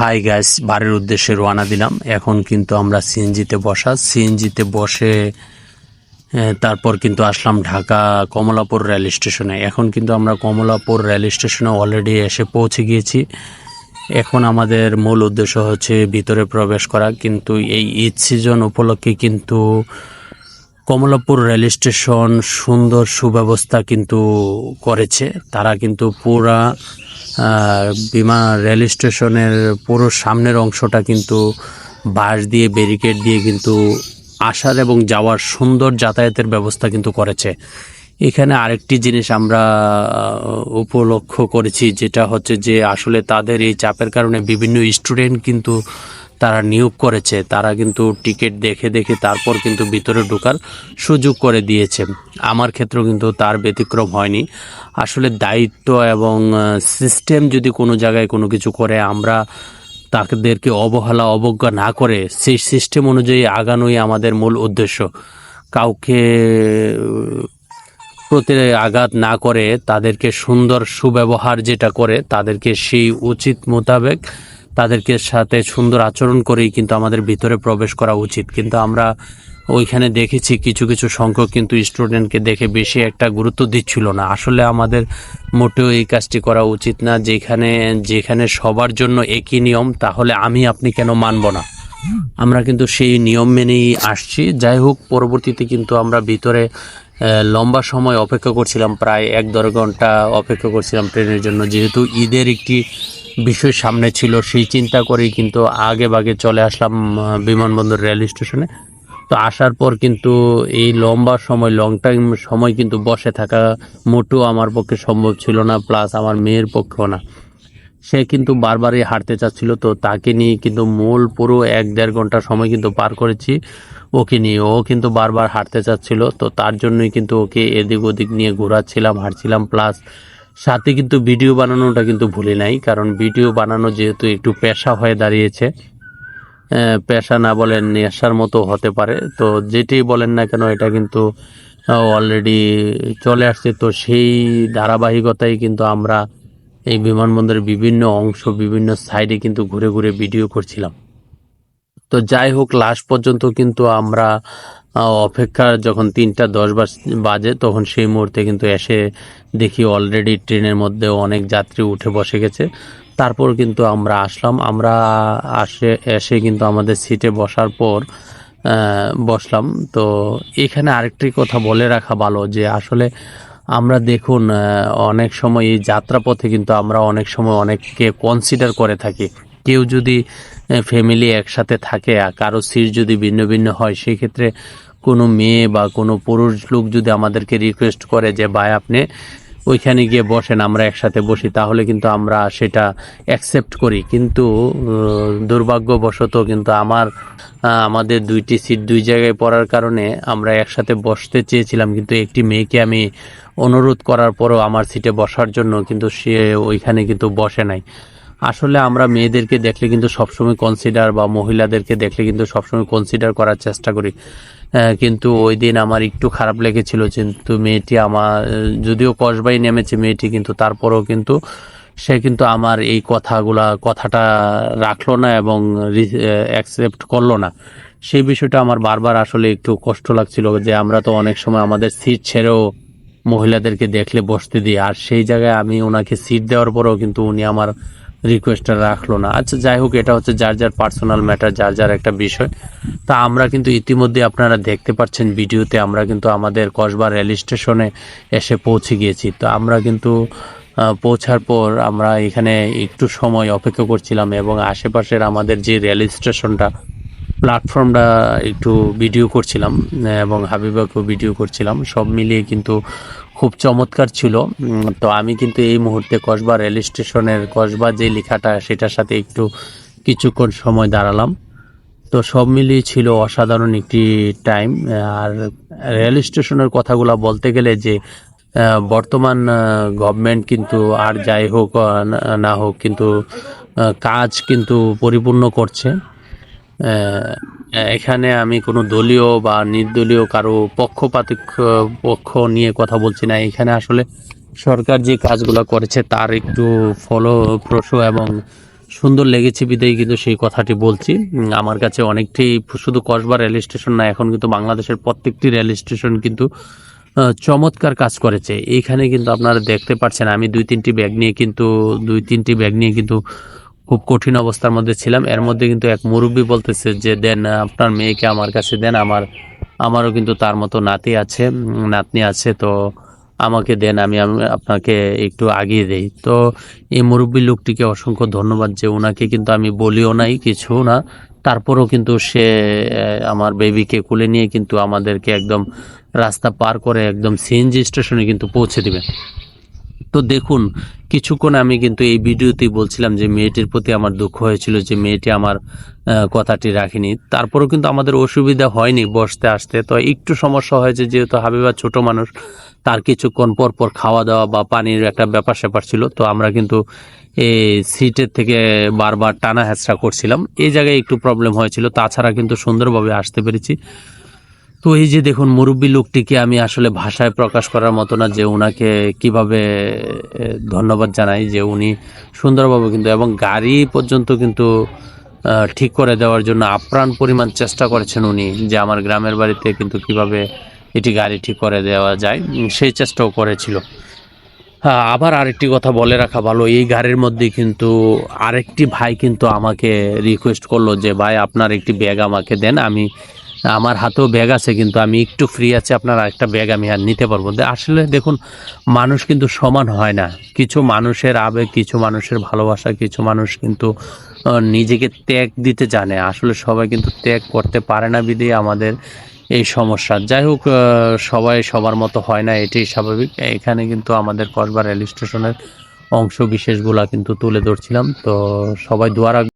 High gas বাড়ির উদ্দেশ্যে রওনা দিলাম। এখন কিন্তু আমরা সিএনজিতে বসা। সিএনজিতে বসে তারপর কিন্তু আসলাম ঢাকা কমলাপুর রেল স্টেশনে। এখন কিন্তু আমরা কমলাপুর রেল স্টেশনে অলরেডি এসে পৌঁছে গিয়েছি। এখন আমাদের মূল উদ্দেশ্য হচ্ছে ভিতরে প্রবেশ করা। কিন্তু এই ঈদ সিজন উপলক্ষে কিন্তু কমলাপুর রেল স্টেশন সুন্দর সুব্যবস্থা কিন্তু করেছে। তারা কিন্তু পুরা বিমান রেল স্টেশনের পুরো সামনের অংশটা কিন্তু বাঁশ দিয়ে ব্যারিকেড দিয়ে কিন্তু আসার এবং যাওয়ার সুন্দর যাতায়াতের ব্যবস্থা কিন্তু করেছে। এখানে আরেকটি জিনিস আমরা উপলক্ষ করেছি, যেটা হচ্ছে যে আসলে তাদের এই চাপের কারণে বিভিন্ন স্টুডেন্ট কিন্তু তারা নিয়োগ করেছে, তারা কিন্তু টিকিট দেখে দেখে তারপর কিন্তু ভিতরে ঢোকার সুযোগ করে দিয়েছে। আমার ক্ষেত্রেও কিন্তু তার ব্যতিক্রম হয়নি। আসলে দায়িত্ব এবং সিস্টেম যদি কোনো জায়গায় কোনো কিছু করে, আমরা তাদেরকে অবহেলা, অবজ্ঞা না করে, সেই সিস্টেম অনুযায়ী আগানোই আমাদের মূল উদ্দেশ্য। কাউকে প্রতি আঘাত না করে, তাদেরকে সুন্দর সুব্যবহার যেটা করে, তাদেরকে সেই উচিত মোতাবেক তাদেরকে সাথে সুন্দর আচরণ করেই কিন্তু আমাদের ভিতরে প্রবেশ করা উচিত। কিন্তু আমরা ওইখানে দেখেছি কিছু কিছু সংখ্যক কিন্তু স্টুডেন্টকে দেখে বেশি একটা গুরুত্ব দিচ্ছিল না। আসলে আমাদের মোটেও এই কাজটি করা উচিত না। যেখানে যেখানে সবার জন্য একই নিয়ম, তাহলে আমি আপনি কেন মানব না? আমরা কিন্তু সেই নিয়ম মেনেই আসছি। যাই হোক, পরবর্তীতে কিন্তু আমরা ভিতরে লম্বা সময় অপেক্ষা করছিলাম, প্রায় এক দেড় ঘণ্টা অপেক্ষা করছিলাম ট্রেনের জন্য। যেহেতু ঈদের একটি বিষয় সামনে ছিল, সেই চিন্তা করেই কিন্তু আগে বাগে চলে আসলাম বিমানবন্দর রেল স্টেশনে। তো আসার পর কিন্তু এই লম্বা সময় লং টাইম সময় কিন্তু বসে থাকা মোটেও আমার পক্ষে সম্ভব ছিল না প্লাস আমার মেয়ের পক্ষেও না। সে কিন্তু বারবারই হাঁটতে চাচ্ছিল, তো তাকে নিয়ে কিন্তু মূল পুরো এক দেড় ঘণ্টা সময় কিন্তু পার করেছি ওকে নিয়ে। ও কিন্তু বারবার হাঁটতে চাচ্ছিল, তো তার জন্যই কিন্তু ওকে এদিক ওদিক নিয়ে ঘোরাচ্ছিলাম হাঁটছিলাম প্লাস সাথে কিন্তু ভিডিও বানানোটা কিন্তু ভুলে নাই, কারণ ভিডিও বানানো যেহেতু একটু পেশা হয়ে দাঁড়িয়েছে পেশা না বলেন নেশার মতো হতে পারে। তো যেটাই বলেন না কেন, এটা কিন্তু অলরেডি চলে আসছে। তো সেই ধারাবাহিকতাই কিন্তু আমরা এই বিমানবন্দরের বিভিন্ন অংশ, বিভিন্ন সাইডে কিন্তু ঘুরে ঘুরে ভিডিও করছিলাম। তো যাই হোক, লাস্ট পর্যন্ত কিন্তু আমরা অপেক্ষা যখন তিনটা দশ বাজে তখন সেই মুহূর্তে কিন্তু এসে দেখি অলরেডি ট্রেনের মধ্যে অনেক যাত্রী উঠে বসে গেছে। তারপর কিন্তু আমরা আসলাম। আমরা আসে, এসে কিন্তু আমাদের সিটে বসার পর বসলাম। তো এখানে আরেকটি কথা বলে রাখা ভালো যে আসলে আমরা দেখুন অনেক সময় এই যাত্রাপথে কিন্তু আমরা অনেক সময় অনেককে কনসিডার করে থাকি। কেউ যদি ফ্যামিলি একসাথে থাকে, আর কারও সিট যদি ভিন্ন ভিন্ন হয় সেই ক্ষেত্রে কোনো মেয়ে বা কোনো পুরুষ লোক যদি আমাদেরকে রিকোয়েস্ট করে যে, ভাই, আপনি ওইখানে গিয়ে বসেন, আমরা একসাথে বসি, তাহলে কিন্তু আমরা সেটা অ্যাকসেপ্ট করি। কিন্তু দুর্ভাগ্যবশত কিন্তু আমার আমাদের দুইটি সিট দুই জায়গায় পড়ার কারণে আমরা একসাথে বসতে চেয়েছিলাম, কিন্তু একটি মেয়েকে আমি অনুরোধ করার পরও আমার সিটে বসার জন্য কিন্তু সে ওইখানে কিন্তু বসে নাই। আসলে আমরা মেয়েদেরকে দেখলে কিন্তু সবসময় কনসিডার বা মহিলাদেরকে দেখলে কিন্তু সবসময় কনসিডার করার চেষ্টা করি। কিন্তু ওই দিন আমার একটু খারাপ লেগেছিল কিন্তু মেয়েটি আমার, যদিও কসবাই নেমেছে মেয়েটি, কিন্তু তারপরেও কিন্তু সে কিন্তু আমার এই কথাগুলা, কথাটা রাখল না এবং অ্যাকসেপ্ট করল না। সেই বিষয়টা আমার বারবার আসলে একটু কষ্ট লাগছিল যে আমরা তো অনেক সময় আমাদের সিট ছেড়েও মহিলাদেরকে দেখলে বসতে দিই। আর সেই জায়গায় আমি ওনাকে সিট দেওয়ার পরেও কিন্তু উনি আমার রিকোয়েস্টটা রাখল না। আচ্ছা যাই হোক, এটা হচ্ছে যার যার পার্সোনাল ম্যাটার যার যার একটা বিষয়। তা আমরা কিন্তু ইতিমধ্যে আপনারা দেখতে পাচ্ছেন ভিডিওতে, আমরা কিন্তু আমাদের কসবা রেল স্টেশনে এসে পৌঁছে গিয়েছি। তো আমরা কিন্তু পৌঁছার পর আমরা এখানে একটু সময় অপেক্ষা করছিলাম এবং আশেপাশের আমাদের যে রেল স্টেশনটা প্ল্যাটফর্মটা একটু ভিডিও করছিলাম, এবং হাবিবাকেও ভিডিও করছিলাম। সব মিলিয়ে কিন্তু খুব চমৎকার ছিল। তো আমি কিন্তু এই মুহূর্তে কসবা রেল স্টেশনের কসবা যে লেখাটা, সেটার সাথে একটু কিছুক্ষণ সময় দাঁড়ালাম। তো সব মিলিয়ে ছিল অসাধারণ একটি টাইম। আর রেল স্টেশনের কথাগুলো বলতে গেলে যে বর্তমান গভর্নমেন্ট কিন্তু আর যাই হোক না- হোক কিন্তু কাজ কিন্তু পরিপূর্ণ করছে। এখানে আমি কোনো দলীয় বা নির্দলীয় কারও পক্ষপাতিক পক্ষ নিয়ে কথা বলছি না। এখানে আসলে সরকার যে কাজগুলো করেছে তার একটু ফলপ্রসূ এবং সুন্দর লেগেছে বিদায় কিন্তু সেই কথাটি বলছি। আমার কাছে অনেকটি শুধু কসবা রেল স্টেশন না, এখন কিন্তু বাংলাদেশের প্রত্যেকটি রেল স্টেশন কিন্তু চমৎকার কাজ করেছে। এইখানে কিন্তু আপনারা দেখতে পাচ্ছেন, আমি দুই তিনটি ব্যাগ নিয়ে কিন্তু, দুই তিনটি ব্যাগ নিয়ে কিন্তু খুব কঠিন অবস্থার মধ্যে ছিলাম। এর মধ্যে কিন্তু এক মুরব্বী বলতেছে যে, দেন, আপনার মেয়েকে আমার কাছে দেন। আমার, আমারও কিন্তু তার মতো নাতি আছে নাতনি আছে, তো আমাকে দেন, আমি আপনাকে একটু আগিয়ে দেই। তো এই মুরব্বী লোকটিকে অসংখ্য ধন্যবাদ যে ওনাকে কিন্তু আমি বলিও নাই, কিছু না। তারপরও কিন্তু সে আমার বেবিকে কুলে নিয়ে কিন্তু আমাদেরকে একদম রাস্তা পার করে একদম সিএনজি স্টেশনে কিন্তু পৌঁছে দিবে। তো দেখুন, কিছুক্ষণ আমি কিন্তু এই ভিডিওতেই বলছিলাম যে মেয়েটির প্রতি আমার দুঃখ হয়েছিল যে মেয়েটি আমার কথাটি রাখেনি। তারপরেও কিন্তু আমাদের অসুবিধা হয়নি বসতে আসতে। তো একটু সমস্যা হয়েছে যেহেতু হাবিবা ছোট মানুষ, তার কিছুক্ষণ পর পর খাওয়া দাওয়া বা পানির একটা ব্যাপার স্যাপার ছিল। তো আমরা কিন্তু এই সিটের থেকে বারবার টানা হ্যাচড়া করছিলাম। এই জায়গায় একটু প্রবলেম হয়েছিল। তাছাড়া কিন্তু সুন্দরভাবে আসতে পেরেছি। তো এই যে দেখুন, মুরব্বী লোকটিকে আমি আসলে ভাষায় প্রকাশ করার মতো না যে ওনাকে কীভাবে ধন্যবাদ জানাই যে উনি সুন্দরভাবে কিন্তু, এবং গাড়ি পর্যন্ত কিন্তু ঠিক করে দেওয়ার জন্য আপ্রাণ পরিমাণ চেষ্টা করেছেন উনি যে আমার গ্রামের বাড়িতে কিন্তু কীভাবে এটি গাড়ি ঠিক করে দেওয়া যায় সেই চেষ্টাও করেছিল। আবার আরেকটি কথা বলে রাখা ভালো, এই গাড়ির মধ্যে কিন্তু আরেকটি ভাই কিন্তু আমাকে রিকোয়েস্ট করল যে, ভাই, আপনার একটি ব্যাগ আমাকে দেন, আমি আমার হাতেও ব্যাগ আছে, কিন্তু আমি একটু ফ্রি আছে, আপনার আরেকটা ব্যাগ আমি আর নিতে পারব আসলে দেখুন, মানুষ কিন্তু সমান হয় না। কিছু মানুষের আবেগ, কিছু মানুষের ভালোবাসা, কিছু মানুষ কিন্তু নিজেকে ত্যাগ দিতে জানে। আসলে সবাই কিন্তু ত্যাগ করতে পারে না বিধেই আমাদের এই সমস্যা। যাই হোক সবাই সবার মতো হয় না, এটাই স্বাভাবিক। এখানে কিন্তু আমাদের কসবা রেল স্টেশনের অংশ বিশেষগুলা কিন্তু তুলে ধরছিলাম। তো সবাই দোয়া রাখবেন।